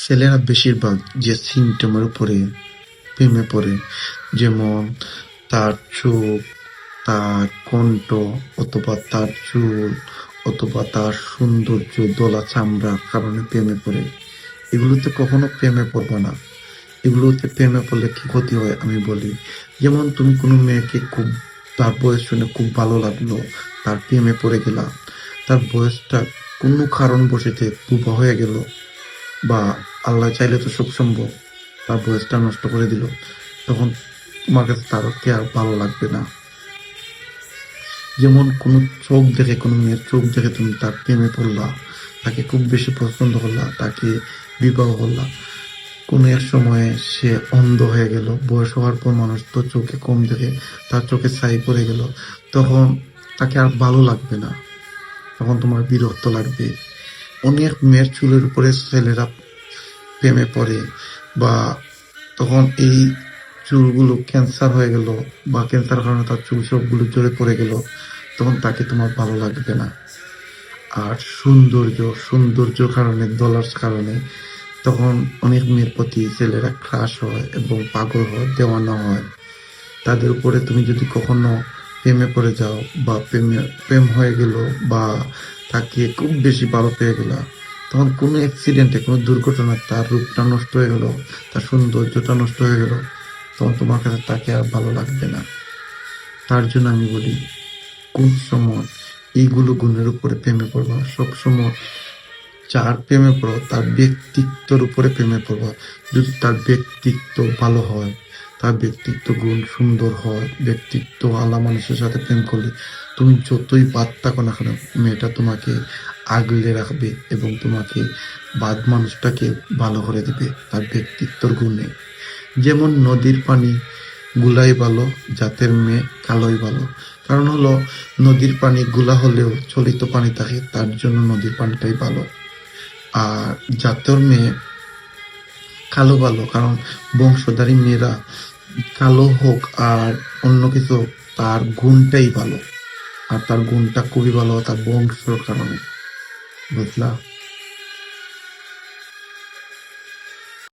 ছেলেরা বেশিরভাগ যে সিমটমের উপরে প্রেমে পড়ে, যেমন তার চোখ, তার কণ্ঠ অথবা তার চুল অথবা তার সৌন্দর্য, দোলা চামড়ার কারণে প্রেমে পড়ে। এগুলোতে কখনো প্রেমে পড়বে না। এগুলোতে প্রেমে পড়লে কি ক্ষতি হয় আমি বলি, যেমন তুমি কোনো মেয়েকে খুব, তার বয়স শুনে খুব ভালো লাগল, তার প্রেমে পড়ে গেলা, তার বয়সটা কোনো কারণ বসেতে বুবা হয়ে গেল বা আল্লাহ চাইলে তো সব সম্ভব। তার বয়সটা নষ্ট করে দিল। তখন তোমার কাছে তার কি আর ভালো লাগবে না? যেমন কোনো চোখ দেখে, কোনো মেয়ের চোখ দেখে তুমি তার প্রেমে পড়লা, তাকে খুব বেশি পছন্দ করলা, তাকে বিবাহ করলা। কোনো এক সময়ে সে অন্ধ হয়ে গেল। বয়স হওয়ার পর মানুষ তো চোখে কম দেখে, তার চোখে ছাই পড়ে গেল। তখন তাকে আর ভালো লাগবে না। তখন তোমার বিরক্ত লাগবে। অনেক মেয়ের চুলের উপরে ছেলেরা প্রেমে পড়ে বা তখন এই চুলগুলো ক্যান্সার হয়ে গেল বা ক্যান্সার কারণে তার চুল সবগুলো জড়ে পড়ে গেল, তখন তাকে তোমার ভালো লাগবে না। আর সৌন্দর্য সৌন্দর্য কারণে দলার কারণে তখন অনেক মেয়ের প্রতি ছেলেরা ক্রাশ হয় এবং পাগল হয়, দেওয়ানো হয়। তাদের উপরে তুমি যদি কখনো প্রেমে পড়ে যাও বা প্রেমে, প্রেম হয়ে গেল বা তাকে খুব বেশি ভালো পেয়ে গেলা। তখন কোনো অ্যাক্সিডেন্টে কোনো দুর্ঘটনায় তার রূপটা নষ্ট হয়ে গেল, তার সৌন্দর্যটা নষ্ট হয়ে গেল। তখন তোমার কাছে তাকে আর ভালো লাগবে না। তার জন্য আমি বলি, কোন সময় এইগুলো গুণের উপরে প্রেমে পড়বা? সব সময় যার প্রেমে পড়ো, তার ব্যক্তিত্বর উপরে প্রেমে পড়বা। যদি তার ব্যক্তিত্ব ভালো হয় তার ব্যক্তিত্ব গুণ সুন্দর হয়, ব্যক্তিত্ব আলা মানুষের সাথে প্রেম করলে তুমি যতই বাদ থাকো না কেন মেয়েটা তোমাকে আগলে রাখবে এবং তোমাকে বাদ মানুষটাকে ভালো করে দেবে তার ব্যক্তিত্বর গুণে। যেমন নদীর পানি গুলাই ভালো, জাতের মেয়ে কালোই ভালো। কারণ হলো, নদীর পানি গুলা হলেও চলিত পানি থাকে, তার জন্য নদীর পানিটাই ভালো। আর জাতের মেয়ে কালো ভালো কারণ বংশধারী মেয়েরা কালো হোক আর অন্য কিছু হোক, তার গুণটাই ভালো। আর তার গুণটা খুবই ভালো তার বংশর কারণে। বুঝলা?